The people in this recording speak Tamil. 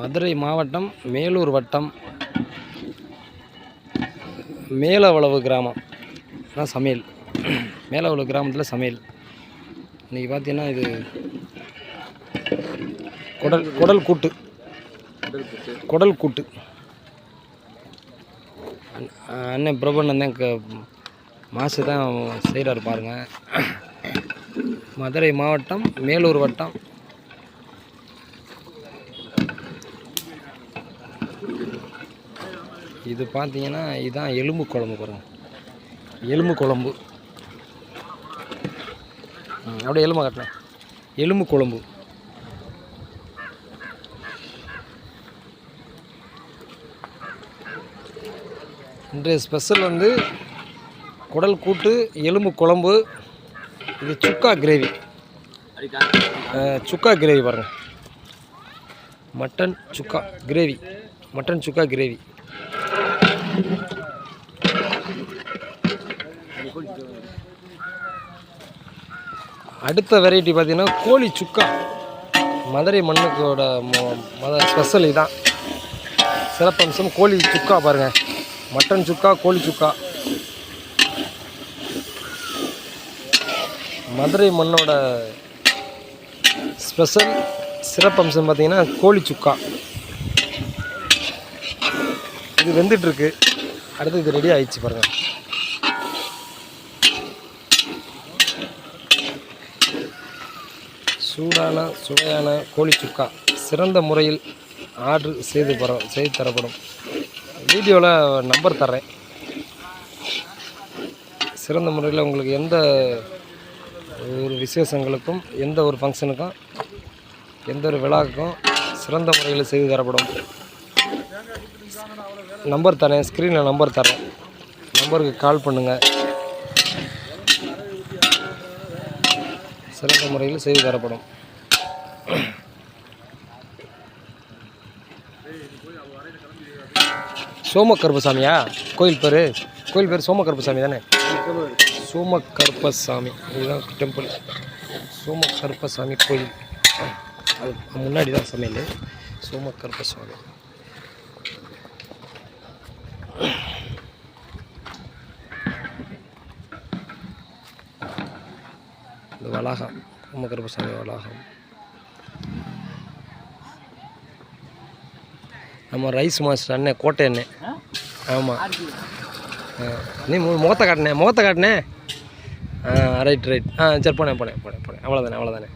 மதுரை மாவட்டம் மேலூர் வட்டம் மேலவளவு கிராமம். தான் சமையல். மேலவளவு கிராமத்தில் சமையல். இன்றைக்கி பார்த்தீங்கன்னா இது குடல் குடல் கூட்டு. குடல் கூட்டு. அண்ண- அண்ணன் பிரபண்ணன் தான் மாசு தான் செய்கிறாரு பாருங்க. மதுரை மாவட்டம் மேலூர் வட்டம். இது பார்த்தீங்கன்னா இதுதான் எலும்பு குழம்பு பாருங்கள் எலும்பு குழம்பு. அப்படியே எலும்பு காட்டலாம் எலும்பு குழம்பு. இன்றைய ஸ்பெஷல் வந்து குடல் கூட்டு எலும்பு குழம்பு இது சுக்கா கிரேவி. சுக்கா கிரேவி பாருங்கள் mutton chukka gravy. Mutton chukka gravy. அடுத்த வெரைட்டி பார்த்திங்கன்னா கோழி சுக்கா. மதுரை மண்ணுக்கோட மொ- மத ஸ்பெஷல் இதான். சிறப்பம்சம் கோழி சுக்கா பாருங்கள் மட்டன் சுக்கா கோழி சுக்கா. மதுரை மண்ணோட ஸ்பெஷல் சிறப்பம்சம் பார்த்திங்கன்னா கோழி சுக்கா. இது வெந்துட்டுருக்கு. அடுத்து இது ரெடி ஆயிடுச்சு பாருங்கள் சூடான சுவையான கோழி சுக்கா. சிறந்த முறையில் ஆர்டர் செய்து பர செய்து தரப்படும். வீடியோவில் நம்பர் தர்றேன். சிறந்த முறையில் உங்களுக்கு எந்த ஒரு விசேஷங்களுக்கும் எந்த ஒரு ஃபங்க்ஷனுக்கும் எந்த ஒரு விழாவுக்கும் சிறந்த முறையில் செய்து தரப்படும். நம்பர் தரேன் ஸ்க்ரீனில் நம்பர் தரேன். நம்பருக்கு கால் பண்ணுங்கள் சிறந்த முறையில் செய்து தரப்படும். சோமக்கருப்பசாமியா? கோயில் பேர்? கோயில் பேர் சோமக்கருப்பசாமி தானே? சோமக்கருப்பசாமி. இதுதான் டெம்பிள் சோமக்கருப்பசாமி கோயில். அது முன்னாடி தான் சமையல். சோமக்கருப்பசாமி. இந்த வளாகம் சோமக்கருப்பசாமி வளாகம். நம்ம ரைஸ் மாஸ்டர் அண்ணன் கோட்டை அண்ணன் ஆமாம் நீ மு- முகத்தை காட்டினேன் முகத்தை காட்டினேன் ஆ ரைட் ரைட் ஆ சரி போனேன் போனேன் போனேன் போனேன். அவ்வளோதானே அவ்வளோதானே